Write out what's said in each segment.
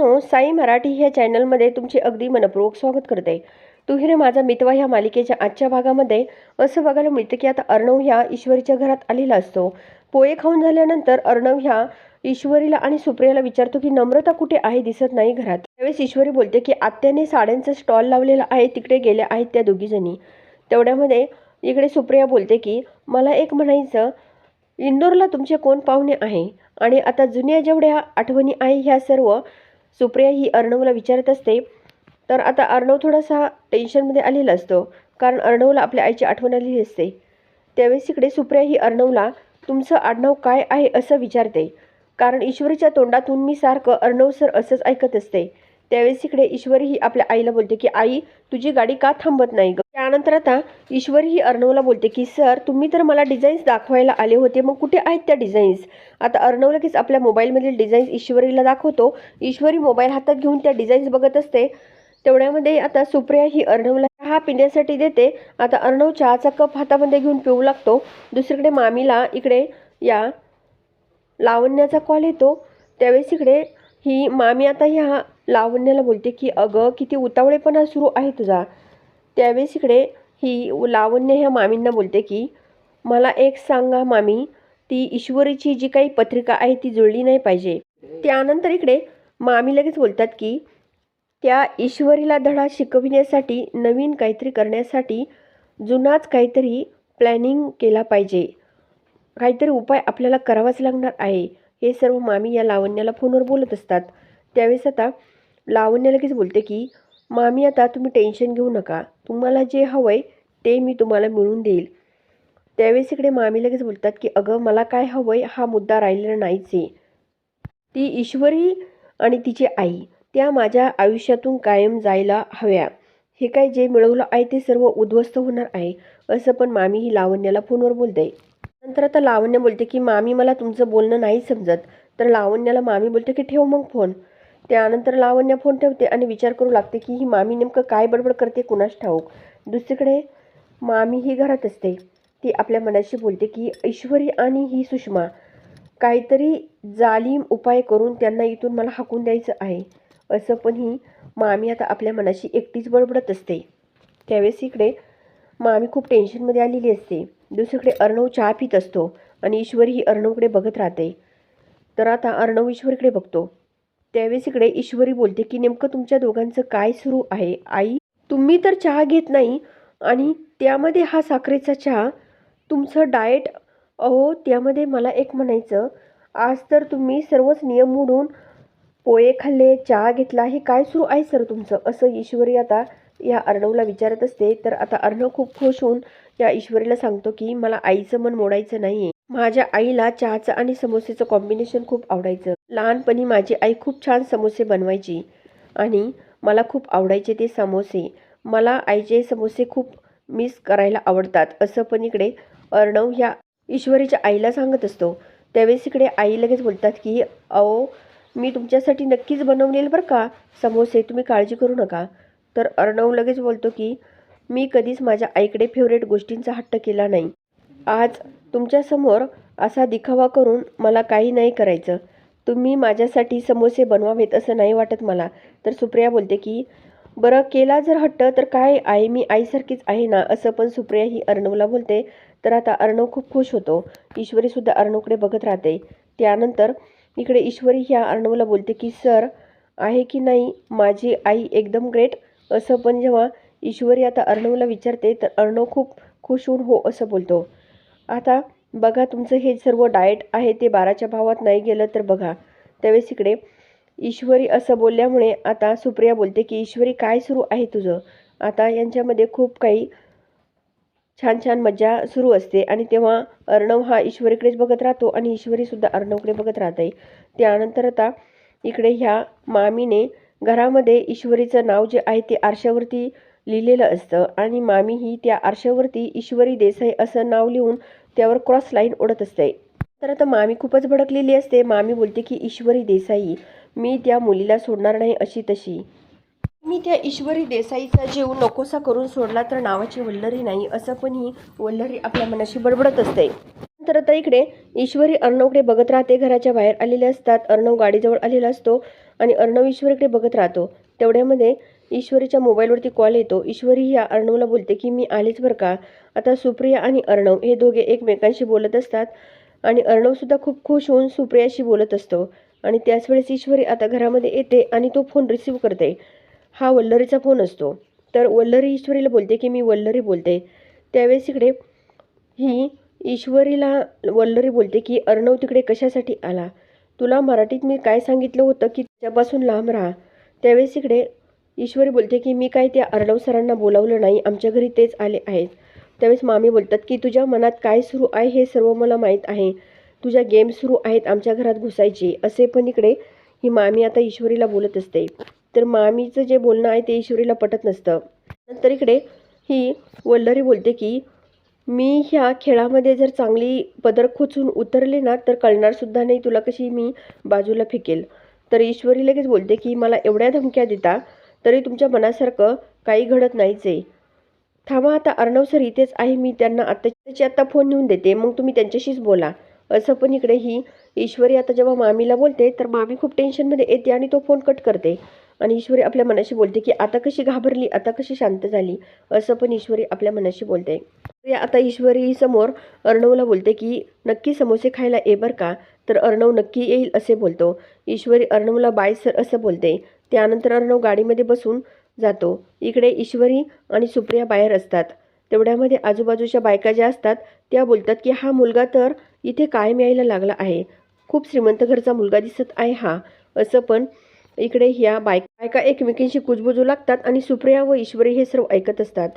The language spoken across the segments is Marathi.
मित्रांनो साई मराठी ह्या चॅनलमध्ये तुमचे अगदी मनपूर्वक स्वागत करते. तू रे माझा मितवा ह्या मालिकेच्या आजच्या भागामध्ये असं बघायला मिळतं की आता अर्णव ह्या ईश्वरीच्या घरात आलेला असतो. पोहे खाऊन झाल्यानंतर अर्णव ह्या ईश्वरीला आणि सुप्रियाला विचारतो की नम्रता कुठे आहे? दिसत नाही घरात. त्यावेळेस ईश्वरी बोलते की आत्याने साड्यांचा स्टॉल लावलेला आहे तिकडे गेल्या आहेत त्या दोघीजणी. तेवढ्यामध्ये इकडे सुप्रिया बोलते की मला एक म्हणायचं इंदोरला तुमचे कोण पाहुणे आहे? आणि आता जुन्या जेवढ्या आठवणी आहे ह्या सर्व सुप्रिया ही अर्णवला विचारत असते तर आता अर्णव थोडासा टेन्शनमध्ये आलेला असतो कारण अर्णवला आपल्या आईची आठवण आलेली असते. त्यावेळेस इकडे सुप्रिया ही अर्णवला तुमचं आडनाव काय आहे असं विचारते कारण ईश्वरीच्या तोंडातून मी सारखं अर्णव सर असंच ऐकत असते. त्यावेळेस इकडे ईश्वरी ही आपल्या आईला बोलते की आई तुझी गाडी का थांबत नाही ग? त्यानंतर आता ईश्वरी ही अर्णवला बोलते की सर तुम्ही तर मला डिझाईन्स दाखवायला आले होते मग कुठे आहेत त्या डिझाईन्स? आता अर्णव लगेच आपल्या मोबाईलमधील डिझाईन्स ईश्वरीला दाखवतो. ईश्वरी मोबाईल हातात घेऊन त्या डिझाईन्स बघत असते. तेवढ्यामध्ये आता सुप्रिया ही अर्णवला चहा पिण्यासाठी देते. आता अर्णव चहाचा कप हातामध्ये घेऊन पिऊ लागतो. दुसरीकडे मामीला इकडे या लावण्याचा कॉल येतो. त्यावेळेस इकडे ही मामी आता ह्या लावण्याला बोलते की अगं किती उतावळेपणा सुरू आहे तुझा. त्यावेळेस इकडे ही लावण्य ह्या मामींना बोलते की मला एक सांगा मामी ती ईश्वरीची जी काही पत्रिका आहे ती जुळली नाही पाहिजे. त्यानंतर इकडे मामी लगेच बोलतात की त्या ईश्वरीला धडा शिकविण्यासाठी नवीन काहीतरी करण्यासाठी जुनाच काहीतरी प्लॅनिंग केला पाहिजे. काहीतरी उपाय आपल्याला करावाच लागणार आहे. हे सर्व मामी या लावण्याला फोनवर बोलत असतात. त्यावेळेस आता लावण्य लगेच बोलते की मामी आता तुम्ही टेन्शन घेऊ नका. तुम्हाला जे हवं आहे ते मी तुम्हाला मिळून देईल. त्यावेळेस इकडे मामी लगेच बोलतात की अगं मला काय हवं आहे हा मुद्दा राहिलेला नाहीच आहे. ती ईश्वरी आणि तिची आई त्या माझ्या आयुष्यातून कायम जायला हव्या. हे काय जे मिळवलं आहे ते सर्व उद्ध्वस्त होणार आहे. असं पण मामी ही लावण्याला फोनवर बोलते. नंतर आता लावण्य बोलते की मामी मला तुमचं बोलणं नाही समजत. तर लावण्याला मामी बोलते की ठेव मग फोन. त्यानंतर लावण्य फोन ठेवते आणि विचार करू लागते की ही मामी नेमकं काय बडबड करते कुणास ठाऊक? दुसरीकडे मामी ही घरात असते. ती आपल्या मनाशी बोलते की ऐश्वरी आणि ही सुषमा काहीतरी जालीम उपाय करून त्यांना इथून मला हाकून द्यायचं आहे. असं पण ही मामी आता आपल्या मनाशी एकटीच बडबडत असते. त्यावेळेस इकडे मामी खूप टेन्शनमध्ये आलेली असते. दुसरीकडे अर्णव चहा पित असतो आणि ईश्वरी ही अर्णवकडे बघत राहते. तर आता अर्णव ईश्वरीकडे बघतो. त्यावेळेस इकडे ईश्वरी बोलते की नेमकं तुमच्या दोघांचं काय सुरू आहे? आई तुम्ही तर चहा घेत नाही आणि त्यामध्ये हा साखरेचा चहा तुमचं डाएट अहो त्यामध्ये मला एक म्हणायचं आज तर तुम्ही सर्वच नियम मोडून पोहे खाल्ले चहा घेतला हे काय सुरू आहे सर तुमचं? असं ईश्वरी आता या अर्णवला विचारत असते तर आता अर्णव खूप खुश होऊन या ईश्वरीला सांगतो की मला आईचं मन मोडायचं नाही आहे माझ्या आईला चहाचं आणि समोसेचं कॉम्बिनेशन खूप आवडायचं. लहानपणी माझी आई खूप छान समोसे बनवायची आणि मला खूप आवडायचे ते समोसे. मला आईचे समोसे खूप मिस करायला आवडतात. असं पण इकडे अर्णव ह्या ईश्वरीच्या आईला सांगत असतो. त्यावेळेस इकडे आई लगेच बोलतात की अहो मी तुमच्यासाठी नक्कीच बनवलेल बरं का? समोसे तुम्ही काळजी करू नका. तर अर्णव लगेच बोलतो की मी कधीच माझ्या आईकडे फेवरेट गोष्टींचा हट्ट केला नाही. आज तुमच्यासमोर असा दिखावा करून मला काही नाही करायचं. तुम्ही माझ्यासाठी समोसे बनवावेत असं नाही वाटत मला. तर सुप्रिया बोलते की बरं केला जर हट्ट तर काय? आहे मी आईसारखीच आहे ना? असं पण सुप्रिया ही अर्णवला बोलते. तर आता अर्णव खूप खुश होतो. ईश्वरीसुद्धा अर्णवकडे बघत राहते. त्यानंतर इकडे ईश्वरी ह्या अर्णवला बोलते की सर आहे की नाही? माझी आई एकदम ग्रेट असं पण जेव्हा ईश्वरी आता अर्णवला विचारते तर अर्णव खूप खुश होऊन हो असं बोलतो. आता बघा तुमचं हे सर्व डाएट आहे ते बाराच्या भावात नाही गेलं तर बघा. त्यावेळेस इकडे ईश्वरी असं बोलल्यामुळे आता सुप्रिया बोलते की ईश्वरी काय सुरू आहे तुझं? आता यांच्यामध्ये खूप काही छान छान मज्जा सुरू असते आणि तेव्हा अर्णव हा ईश्वरीकडेच बघत राहतो आणि ईश्वरीसुद्धा अर्णवकडे बघत राहते त्यानंतर आता इकडे ह्या मामीने घरामध्ये ईश्वरीचं नाव जे आहे ते आरशावरती लिहिलेलं असतं आणि मामी ही त्या आरशावरती ईश्वरी देसाई असं नाव लिहून त्यावर क्रॉस लाईन ओढत असते. तर आता मामी खूपच भडकलेली असते. मामी बोलते की ईश्वरी देसाई मी त्या मुलीला सोडणार नाही अशी तशी. मी त्या ईश्वरी देसाईचा जीव नकोसा करून सोडला तर नावाची वल्लरी नाही असं पण ही वल्लरी आपल्या मनाशी बडबडत असते. तर आता इकडे ईश्वरी अर्णवकडे बघत राहते घराच्या बाहेर आलेले असतात. अर्णव गाडीजवळ आलेला असतो आणि अर्णव ईश्वरीकडे बघत राहतो. तेवढ्यामध्ये ईश्वरीच्या मोबाईलवरती कॉल येतो. ईश्वरी या अर्णवला बोलते की मी आलीच बरं का? आता सुप्रिया आणि अर्णव हे दोघे एकमेकांशी बोलत असतात आणि अर्णवसुद्धा खूप खुश होऊन सुप्रियाशी बोलत असतो. आणि त्याच वेळेस ईश्वरी आता घरामध्ये येते आणि तो फोन रिसीव करते. हा वल्लरीचा फोन असतो. तर वल्लरी ईश्वरीला बोलते की मी वल्लरी बोलते. त्यावेळेस इकडे ही ईश्वरीला वल्लरी बोलते की अर्णव तिकडे कशासाठी आला? तुला मराठीत मी काय सांगितलं होतं की त्यापासून लांब राहा? त्यावेळेस इकडे ईश्वरी बोलते की मी काय त्या अर्णव सरांना बोलावलं नाही आमच्या घरी तेच आले आहेत. त्यावेळेस मामी बोलतात की तुझ्या मनात काय सुरू आहे हे सर्व मला माहीत आहे. तुझ्या गेम सुरू आहेत आमच्या घरात घुसायची. असे पण इकडे ही मामी आता ईश्वरीला बोलत असते. तर मामीचं जे बोलणं आहे ते ईश्वरीला पटत नसतं. नंतर इकडे ही वल्लरी बोलते की मी ह्या खेळामध्ये जर चांगली पदर खोचून उतरले ना तर कळणारसुद्धा नाही तुला कशी मी बाजूला फेकेल. तर ईश्वरी लगेच बोलते की मला एवढ्या धमक्या देता तरी तुमच्या मनासारखं काही घडत नाहीच. आहे थांबा आता अर्णव सर इथेच आहे मी त्यांना आत्ताची आत्ता फोन नेऊन देते मग तुम्ही त्यांच्याशीच बोला. असं पण इकडे ही ईश्वरी आता जेव्हा मामीला बोलते तर मामी खूप टेन्शनमध्ये येते आणि तो फोन कट करते. आणि ईश्वरी आपल्या मनाशी बोलते की आता कशी घाबरली आता कशी शांत झाली असं पण ईश्वरी आपल्या मनाशी बोलते. आता ईश्वरी समोर अर्णवला बोलते की नक्की समोसे खायला ये बरं का? तर अर्णव नक्की येईल असे बोलतो. ईश्वरी अर्णवला बाय सर असं बोलते. त्यानंतर अर्णव गाडीमध्ये बसून जातो. इकडे ईश्वरी आणि सुप्रिया बाहेर असतात. तेवढ्यामध्ये आजूबाजूच्या बायका ज्या असतात त्या बोलतात की हा मुलगा तर इथे कायम यायला लागला आहे. खूप श्रीमंत घरचा मुलगा दिसत आहे हा. असं पण इकडे ह्या बायक बायका एकमेकींशी कुजबुजू लागतात आणि सुप्रिया व ईश्वरी हे सर्व ऐकत असतात.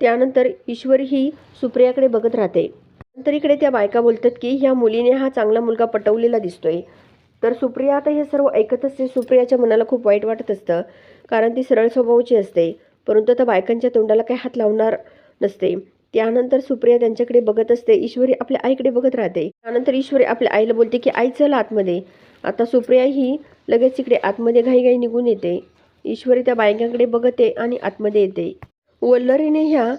त्यानंतर ईश्वरी ही सुप्रियाकडे बघत राहते. नंतर इकडे त्या बायका बोलतात की ह्या मुलीने हा चांगला मुलगा पटवलेला दिसतोय. तर सुप्रिया आता हे सर्व ऐकत असते. सुप्रियाच्या मनाला खूप वाईट वाटत असतं कारण ती सरळ स्वभावाची असते. परंतु आता बायकांच्या तोंडाला काही हात लावणार नसते. त्यानंतर सुप्रिया त्यांच्याकडे बघत असते. ईश्वरी आपल्या आईकडे बघत राहते. त्यानंतर ईश्वरी आपल्या आईला बोलते की आई चल आतमध्ये. आता सुप्रिया ही लगेच इकडे आतमध्ये घाईघाई निघून येते. ईश्वरी त्या बायकांकडे बघते आणि आतमध्ये येते. वल्लरीने ह्या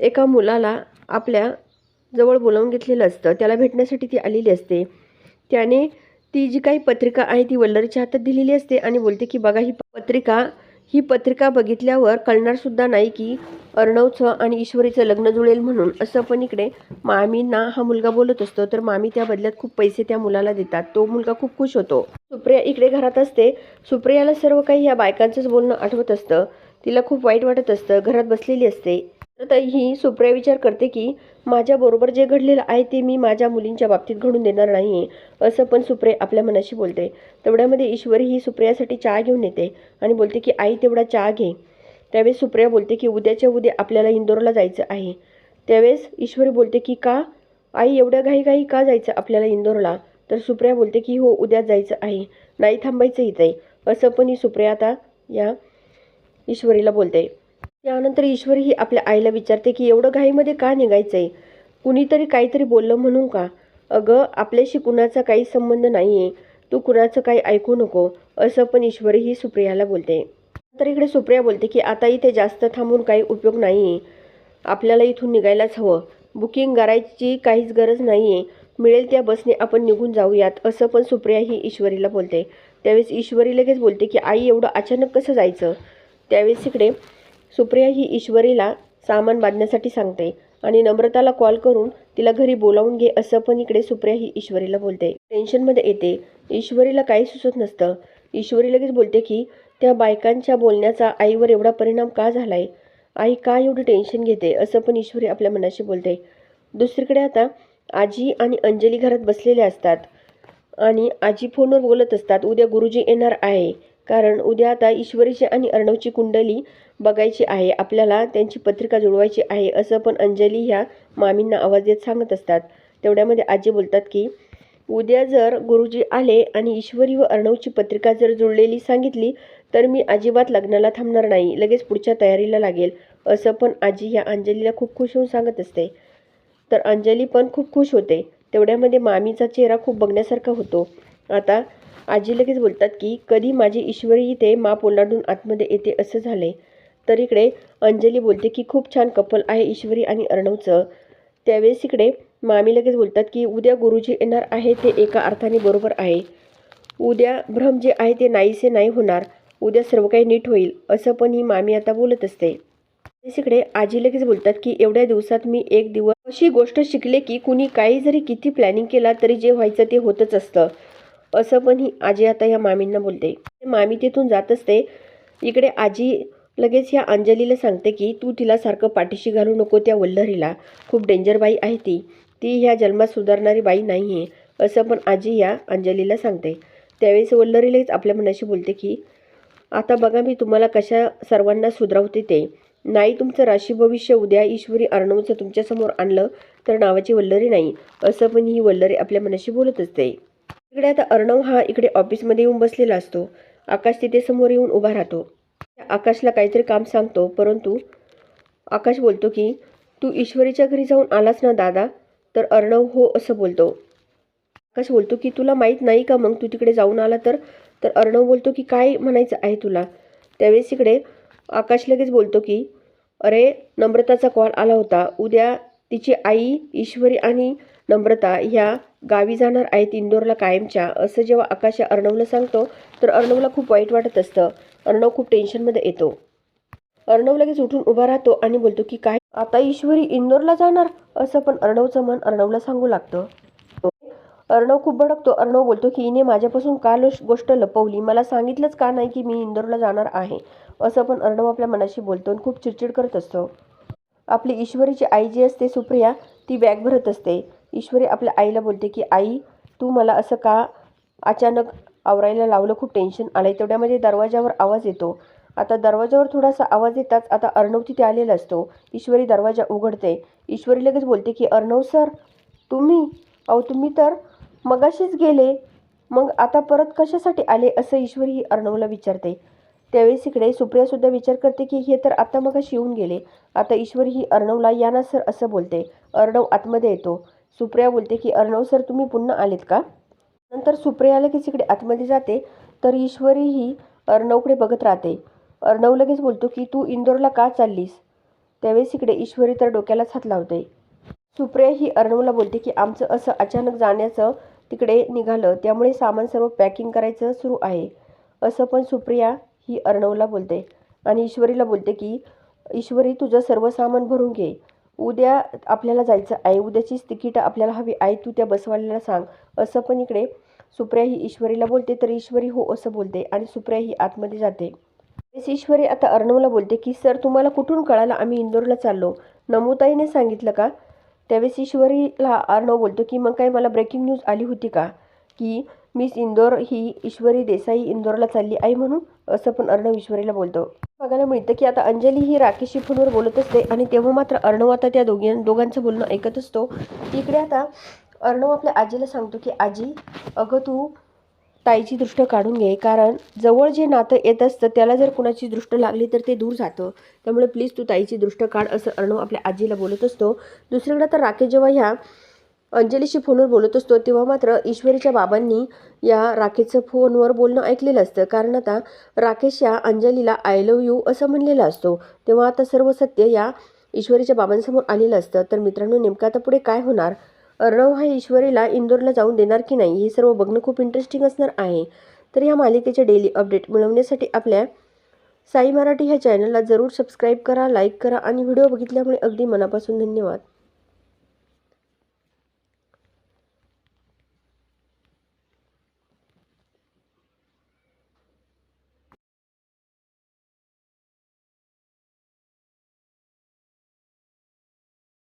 एका मुलाला आपल्या जवळ बोलावून घेतलेलं असतं. त्याला भेटण्यासाठी ती आलेली असते. त्याने ती जी काही पत्रिका आहे ती वल्लरीच्या हातात दिलेली असते आणि बोलते की बघा ही पत्रिका ही पत्रिका बघितल्यावर कळणारसुद्धा नाही की अर्णवचं आणि ईश्वरीचं लग्न जुळेल म्हणून. असं पण इकडे मामींना हा मुलगा बोलत असतो. तर मामी त्या बदल्यात खूप पैसे त्या मुलाला देतात. तो मुलगा खूप खुश होतो. सुप्रिया इकडे घरात असते. सुप्रियाला सर्व काही या बायकांचंच बोलणं आठवत असतं. तिला खूप वाईट वाटत असतं. घरात बसलेली असते. तर ही सुप्रिया विचार करते की माझ्याबरोबर जे घडलेलं आहे ते मी माझ्या मुलींच्या बाबतीत घडून देणार नाही आहे असं पण सुप्रिया आपल्या मनाशी बोलते. तेवढ्यामध्ये ईश्वरी ही सुप्रियासाठी चहा घेऊन येते आणि बोलते की आई तेवढा चहा घे. त्यावेळेस सुप्रिया बोलते की उद्याच्या उद्या आपल्याला इंदोरला जायचं आहे. त्यावेळेस ईश्वरी बोलते की का? आई एवढ्या घाई घाई का जायचं आपल्याला इंदोरला? तर सुप्रिया बोलते की हो उद्या जायचं आहे. नाही थांबायचं इथे. असं पण ही सुप्रिया आता या ईश्वरीला बोलते. त्यानंतर ईश्वरी ही आपल्या आईला विचारते की एवढं घाईमध्ये का निघायचं आहे कुणीतरी काहीतरी बोललं म्हणून का? अगं आपल्याशी कुणाचा काही संबंध नाही आहे तू कुणाचं काही ऐकू नको. असं पण ईश्वरी ही सुप्रियाला बोलते. तर इकडे सुप्रिया बोलते की आता इथे जास्त थांबून काही उपयोग नाही आहे आपल्याला इथून निघायलाच हवं. बुकिंग करायची काहीच गरज नाही आहे मिळेल त्या बसने आपण निघून जाऊयात. असं पण सुप्रिया ही ईश्वरीला बोलते. त्यावेळेस ईश्वरी लगेच बोलते की आई एवढं अचानक कसं जायचं? त्यावेळेस इकडे सुप्रिया ही ईश्वरीला सामान बांधण्यासाठी सांगते आणि नम्रताला कॉल करून तिला घरी बोलावून घे असं पण इकडे सुप्रिया ही ईश्वरीला बोलते. टेन्शनमध्ये येते. ईश्वरीला काही सुचत नसतं. ईश्वरी लगेच बोलते की त्या बायकांच्या बोलण्याचा आईवर एवढा परिणाम का झालाय? आई का एवढं टेन्शन घेते? असं पण ईश्वरी आपल्या मनाशी बोलते. दुसरीकडे आता आजी आणि अंजली घरात बसलेल्या असतात आणि आजी फोनवर बोलत असतात. उद्या गुरुजी येणार आहे. कारण उद्या आता ईश्वरीची आणि अर्णवची कुंडली बघायची आहे. आपल्याला त्यांची पत्रिका जुळवायची आहे असं पण अंजली ह्या मामींना आवाज देत सांगत असतात. तेवढ्यामध्ये आजी बोलतात की उद्या जर गुरुजी आले आणि ईश्वरी व अर्णवची पत्रिका जर जुळलेली सांगितली तर मी अजिबात लग्नाला थांबणार नाही. लगेच पुढच्या तयारीला लागेल. असं पण आजी ह्या अंजलीला खूप खुश होऊन सांगत असते. तर अंजली पण खूप खुश होते. तेवढ्यामध्ये मामीचा चेहरा खूप बघण्यासारखा होतो. आता आजी लगेच बोलतात की कधी माझी ईश्वरी इथे माप ओलांडून आतमध्ये येते असं झाले. तर इकडे अंजली बोलते की खूप छान कपल आहे ईश्वरी आणि अर्णवचं. त्यावेळेस इकडे मामी लगेच बोलतात की उद्या गुरुजी येणार आहे ते एका अर्थाने बरोबर आहे. उद्या भ्रम जे आहे ते नाहीसे नाही होणार. उद्या सर्व काही नीट होईल. असं पण ही मामी आता बोलत असते. तिकडे आजी लगेच बोलतात की एवढ्या दिवसात मी एक दिवस अशी गोष्ट शिकले की कुणी काही जरी किती प्लॅनिंग केला तरी जे व्हायचं ते होतच असतं. असं पण ही आजी आता ह्या मामींना बोलते. मामी तिथून जात असते. इकडे आजी लगेच ह्या अंजलीला सांगते की तू तिला सारखं पाठीशी घालू नको त्या वल्लरीला. खूप डेंजर बाई आहे ती. ती ह्या जन्मात सुधारणारी बाई नाही आहे असं पण आजी ह्या अंजलीला सांगते. त्यावेळेस वल्लरी लगेच आपल्या मनाशी बोलते की आता बघा मी तुम्हाला कशा सर्वांना सुधरावते ते. नाही तुमचं राशी भविष्य उद्या ईश्वरी अर्णवचं तुमच्यासमोर आणलं तर नावाची वल्लरी नाही. असं पण ही वल्लरी आपल्या मनाशी बोलत असते. इकडे आता अर्णव हा इकडे ऑफिसमध्ये येऊन बसलेला असतो. आकाश तिथे समोर येऊन उभा राहतो. आकाशला काहीतरी काम सांगतो परंतु आकाश बोलतो की तू ईश्वरीच्या घरी जाऊन आलास ना दादा तर अर्णव हो असं बोलतो. आकाश बोलतो की तुला माहीत नाही का मग तू तिकडे जाऊन आला तर तर अर्णव बोलतो की काय म्हणायचं आहे तुला त्यावेळेस इकडे आकाश लगेच बोलतो की अरे नम्रताचा कॉल आला होता. उद्या तिची आई ईश्वरी आणि नम्रता ह्या गावी जाणार आहेत इंदोरला कायमच्या असं जेव्हा आकाश अर्णवला सांगतो तर अर्णवला खूप वाईट वाटत असतं. अर्णव खूप टेन्शनमध्ये येतो. अर्णव लगेच उठून उभा राहतो आणि बोलतो की काय? आता ईश्वरी इंदोरला जाणार? असं पण अर्णवचं मन अर्णवला सांगू लागतं. अर्णव खूप भडकतो. अर्णव बोलतो की हिने माझ्यापासून का गोष्ट लपवली? मला सांगितलंच का नाही की मी इंदोरला जाणार आहे? असं पण अर्णव आपल्या मनाशी बोलतो आणि खूप चिडचिड करत असतो. आपली ईश्वरीची आई जी असते सुप्रिया ती बॅग भरत असते. ईश्वरी आपल्या आईला बोलते की आई तू मला असं का अचानक आवरायला लावलं? खूप टेन्शन आलंय. तेवढ्यामध्ये दरवाजावर आवाज येतो. आता दरवाजावर थोडासा आवाज येताच आता अर्णव तिथे आलेला असतो. ईश्वरी दरवाजा उघडते. ईश्वरी लगेच बोलते की अर्णव सर तुम्ही? अहो तुम्ही तर मगाशीच गेले. मग आता परत कशासाठी आले? असं ईश्वरी ही अर्णवला विचारते. त्यावेळेस इकडे सुप्रियासुद्धा विचार करते की हे तर आता मगाशी येऊन गेले. आता ईश्वरी ही अर्णवला या ना सर असं बोलते. अर्णव आतमध्ये येतो. सुप्रिया बोलते की अर्णव सर तुम्ही पुन्हा आलेत का? नंतर सुप्रिया लगेच इकडे आतमध्ये जाते तर ईश्वरी ही अर्णवकडे बघत राहते. अर्णव लगेच बोलतो की तू इंदोरला का चाललीस? त्यावेळेस इकडे ईश्वरी तर डोक्यालाच हात लावते. सुप्रिया ही अर्णवला बोलते की आमचं असं अचानक जाण्याचं तिकडे निघालं त्यामुळे सामान सर्व पॅकिंग करायचं सुरू आहे. असं पण सुप्रिया ही अर्णवला बोलते. आणि ईश्वरीला बोलते की ईश्वरी तुझं सर्व सामान भरून घे. उद्या आपल्याला जायचं आहे. उद्याचीच तिकीटं आपल्याला हवी आहे. तू त्या बसवाल्याला सांग. असं पण इकडे सुप्रिया ही ईश्वरीला बोलते तर ईश्वरी हो असं बोलते आणि सुप्रिया ही आतमध्ये जाते. ईश्वरी आता अर्णवला बोलते की सर तुम्हाला कुठून कळालं आम्ही इंदोरला चाललो? नमुताईने सांगितलं का? त्यावेळेस ईश्वरीला अर्णव बोलतो की मग काय मला ब्रेकिंग न्यूज आली होती का? की मिस इंदोर ही ईश्वरी देसाई इंदोरला चालली आहे म्हणून असं पण अर्णव ईश्वरीला बोलतो. बघायला मिळतं की आता अंजली ही राकेशी फोनवर बोलत असते आणि तेव्हा मात्र अर्णव आता त्या दोघी दोघांचं बोलणं ऐकत असतो. इकडे आता अर्णव आपल्या आजीला सांगतो की आजी अगं तू ताईची दृष्ट काढून घे कारण जवळ जे नातं येत असतं त्याला जर कुणाची दृष्ट लागली तर ते दूर जातं. त्यामुळे प्लीज तू ताईची दृष्ट काढ असं अर्णव आपल्या आजीला बोलत असतो. दुसरीकडे तर राकेश जेव्हा ह्या अंजलीशी फोनवर बोलत असतो तेव्हा मात्र ईश्वरीच्या बाबांनी या राकेशचं फोनवर बोलणं ऐकलेलं असतं. कारण आता राकेश या अंजलीला आय लव्ह यू असं म्हणलेलं असतो. तेव्हा आता सर्व सत्य या ईश्वरीच्या बाबांसमोर आलेलं असतं. तर मित्रांनो नेमकं आता पुढे काय होणार? अर्णव हा ईश्वरीला इंदोरला जाऊन देणार की नाही हे सर्व बघणं खूप इंटरेस्टिंग असणार आहे. तर या मालिकेचे डेली अपडेट मिळवण्यासाठी आपल्या साई मराठी ह्या चॅनलला जरूर सबस्क्राईब करा लाईक करा आणि व्हिडिओ बघितल्यामुळे अगदी मनापासून धन्यवाद.